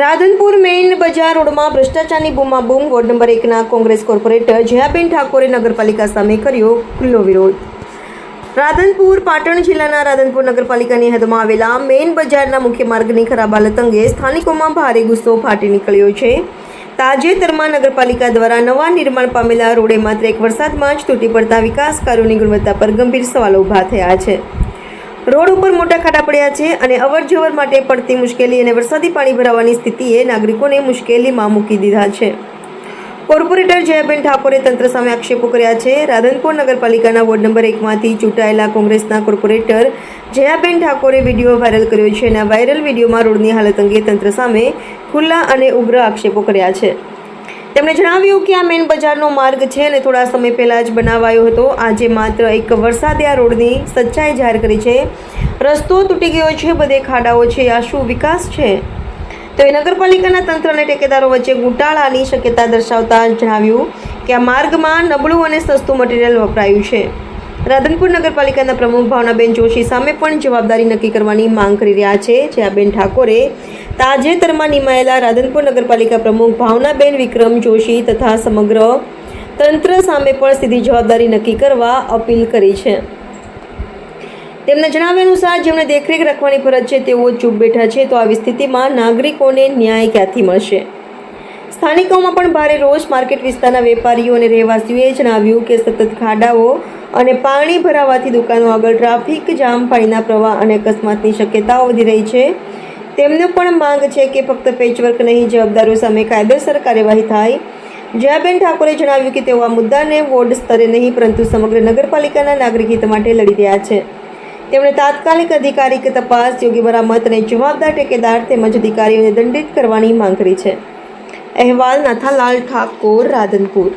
Radhanpur main બજાર રોડમાં ભ્રષ્ટાચારની બૂમાબૂમ ward number એકના Congress corporator Jayaben ઠાકોરે નગરપાલિકા સામે કર્યો ખુલ્લો વિરોધ. રાધનપુર, પાટણ જિલ્લાના રાધનપુર નગરપાલિકાની હદમાં આવેલા મેઇન બજારના મુખ્ય માર્ગની ખરાબ હાલત અંગે સ્થાનિકોમાં ભારે ગુસ્સો ફાટી નીકળ્યો છે. તાજેતરમાં નગરપાલિકા દ્વારા નવા નિર્માણ પામેલા રોડે માત્ર એક વરસાદમાં જ તૂટી પડતા વિકાસ કાર્યોની ગુણવત્તા પર ગંભીર સવાલો ઊભા થયા છે. રોડ ઉપર મોટા ખાડા પડ્યા છે અને અવર જવર માટે પડતી મુશ્કેલી અને વરસાદી પાણી ભરાવાની સ્થિતિએ નાગરિકોને મુશ્કેલીમાં મૂકી દીધા છે. કોર્પોરેટર જયાબેન ઠાકોરે તંત્ર સામે આક્ષેપો કર્યા છે. રાધનપુર નગરપાલિકાના વોર્ડ નંબર એકમાંથી ચૂંટાયેલા કોંગ્રેસના કોર્પોરેટર જયાબેન ઠાકોરે વીડિયો વાયરલ કર્યો છે અને વાયરલ વિડીયોમાં રોડની હાલત અંગે તંત્ર સામે ખુલ્લા અને ઉગ્ર આક્ષેપો કર્યા છે. તેમણે જણાવ્યું કે આ મેઇન બજારનો માર્ગ છે અને થોડા સમય પહેલાં જ બનાવાયો હતો. આજે માત્ર એક વરસાદે આ રોડની સચ્ચાઈ જાહેર કરી છે. રસ્તો તૂટી ગયો છે, બધે ખાડાઓ છે, આ શું વિકાસ છે? તો એ નગરપાલિકાના તંત્ર અને ટેકેદારો વચ્ચે ગૂંટાળાની શક્યતા દર્શાવતા જણાવ્યું કે આ માર્ગમાં નબળું અને સસ્તું મટીરિયલ વપરાયું છે. રાધનપુર નગરપાલિકાના પ્રમુખ ભાવનાબેન જોશી સામે પણ જવાબદારી નક્કી કરવાની માંગ કરી રહ્યા છે. જયાબેન ઠાકોરે તાજેતરમાં નિમાયેલા રાધનપુર નગરપાલિકા પ્રમુખ ભાવનાબેન વિક્રમ જોશી તથા સમગ્ર તંત્ર સામે પણ સીધી જવાબદારી નક્કી કરવા અપીલ કરી છે. તેમના જણાવ્યા અનુસાર જેમણે દેખરેખ રાખવાની ફરજ છે, તેઓ ચૂપ બેઠા છે, તો આવી સ્થિતિમાં નાગરિકોને ન્યાય ક્યાંથી મળશે? સ્થાનિકોમાં પણ ભારે રોષ. માર્કેટ વિસ્તારના વેપારીઓ અને રહેવાસીઓએ જણાવ્યું કે સતત ખાડાઓ અને પાણી ભરાવાથી દુકાનો આગળ ટ્રાફિક જામ પાણીના પ્રવાહ અને અકસ્માતની શક્યતાઓ વધી રહી છે. તેમનો પણ માંગ છે કે ફક્ત પેચવર્ક નહીં, જવાબદારો સામે કાયદેસર કાર્યવાહી થાય. જયાબેન ઠાકોરે જણાવ્યું કે તેઓ આ મુદ્દાને વોર્ડ સ્તરે નહીં, પરંતુ સમગ્ર નગરપાલિકાના નાગરિક હિત માટે લડી રહ્યા છે. તેમણે તાત્કાલિક અધિકારીક તપાસ, યોગ્ય મરામત અને જવાબદાર ટેકેદાર તેમજ અધિકારીઓને દંડિત કરવાની માંગ કરી છે. અહેવાલ નાથાલાલ ઠાકોર, રાધનપુર.